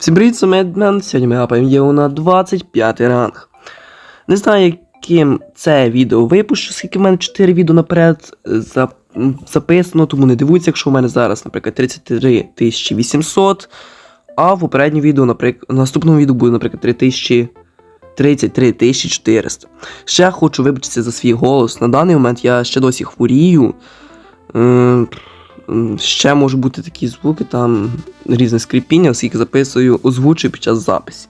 Всім привіт, це Медмен. Сьогодні ми гапаємо Єву на 25 ранг. Не знаю, яким це відео випущу, скільки в мене 4 відео наперед е, за- записано, тому не дивуйтеся, якщо у мене зараз, наприклад, 33 800, а в попередньому відео, наприклад, в наступному відео буде, наприклад, 3000 33 400. Ще хочу вибачитися за свій голос. На даний момент я ще досі хворію. М, Ще можуть бути такі звуки, там різне скрипіння, оскільки записую, озвучую під час записі.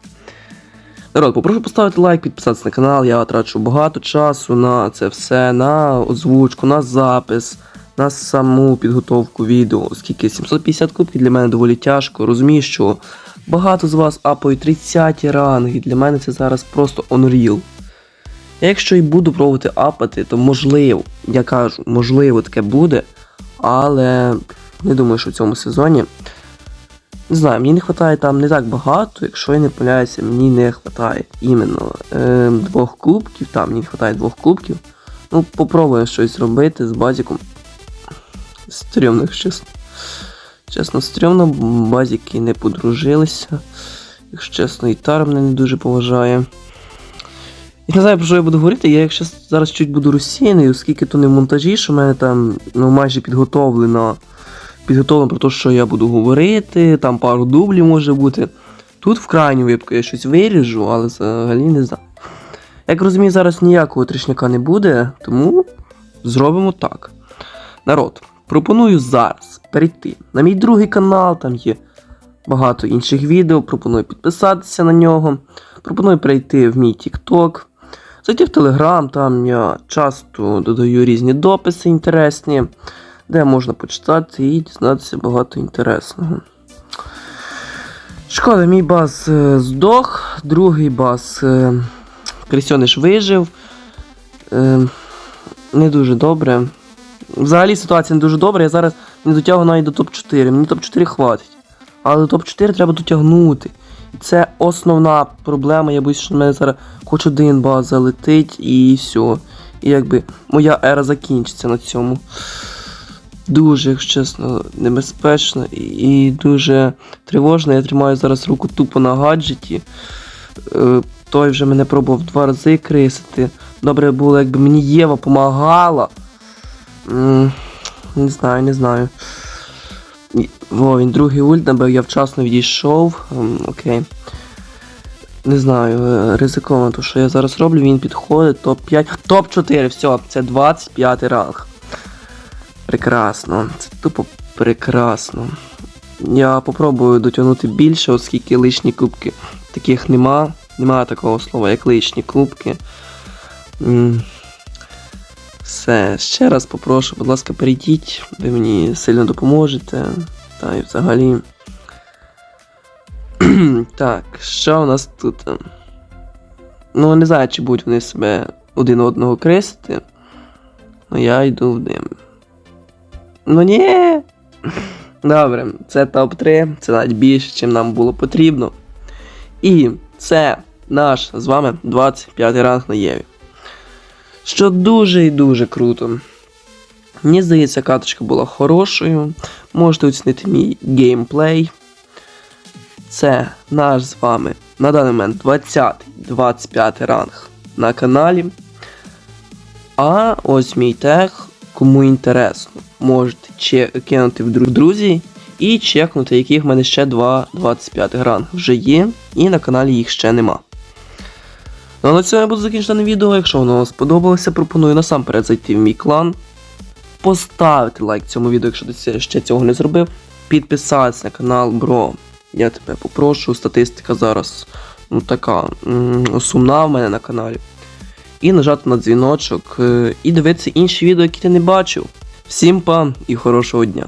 Народ, попрошу поставити лайк, підписатися на канал. Я трачу багато часу на це все, на озвучку, на запис, на саму підготовку відео, оскільки 750 кубків для мене доволі тяжко. Розумію, що багато з вас апають 30 ранги. Для мене це зараз просто unreal. Я якщо і буду пробувати апати, то можливо, я кажу, можливо, таке буде. Але не думаю, що в цьому сезоні. Не знаю, мені не вистачає там не так багато, якщо я не помиляюся, мені не вистачає іменно е, двох кубків, там мені не вистачає двох кубків. Ну, попробую щось зробити з базіком. Стрьомно, чесно. Чесно, стрьомно, базіки не подружилися. Якщо чесно, і Тара мене не дуже поважає. Я не знаю, про що я буду говорити, я якщо зараз чуть буду розсіяний, оскільки то не в монтажі, що в мене там ну, майже підготовлено, підготовлено про те, що я буду говорити, там пару дублів може бути. Тут в крайню випадку я щось виріжу, але взагалі не знаю. Як розумію, зараз ніякого трішняка не буде, тому зробимо так. Народ, пропоную зараз перейти на мій другий канал, там є багато інших відео, пропоную підписатися на нього. Пропоную перейти в мій TikTok. Зайти в Телеграм, там я часто додаю різні дописи інтересні, де можна почитати і дізнатися багато інтересного. Шкода, мій бас е, здох, другий бас е, Крисьониш вижив. Е, не дуже добре. Взагалі ситуація не дуже добра, я зараз не дотягну навіть до топ-4. Мені топ-4 хватить. Але до топ-4 треба дотягнути. Це основна проблема. Я боюсь, що на мене зараз хоч один баз залетить і все. І якби моя ера закінчиться на цьому. Дуже, якщо чесно, небезпечно і, і дуже тривожно. Я тримаю зараз руку тупо на гаджеті. Е, той вже мене пробував два рази крисити. Добре було, якби мені Єва помагала. Не знаю, не знаю. Во, він другий ульт набив, я вчасно відійшов. Ем, окей. Не знаю, е, ризиковано, то що я зараз роблю, він підходить, топ-5. Топ-4, все, це 25 ранг. Прекрасно. Це тупо прекрасно. Я попробую дотягнути більше, оскільки лишні кубки таких нема. Немає такого слова, як лишні кубки. Все, ще раз попрошу, будь ласка, перейдіть, ви мені сильно допоможете. Та і взагалі. так, що у нас тут? Ну, не знаю, чи будуть вони себе один одного кресити. Ну я йду в дим. Ну ні. Добре, це топ-3, це навіть більше, чим нам було потрібно. І це наш з вами 25 ранг на Єві. Що дуже і дуже круто. Мені здається, каточка була хорошою. Можете оцінити мій геймплей. Це наш з вами на даний момент 20-25 ранг на каналі. А ось мій тег, кому інтересно, можете че- кинути в дру- друзі і чекнути, яких в мене ще 2 25 ранг вже є, і на каналі їх ще нема. Ну а на цьому я буду закінчити відео. Якщо воно вам сподобалося, пропоную насамперед зайти в мій клан, поставити лайк цьому відео, якщо ти ще цього не зробив, підписатися на канал, бро. Я тебе попрошу, статистика зараз ну, така сумна в мене на каналі. І нажати на дзвіночок, е, і дивитися інші відео, які ти не бачив. Всім па і хорошого дня!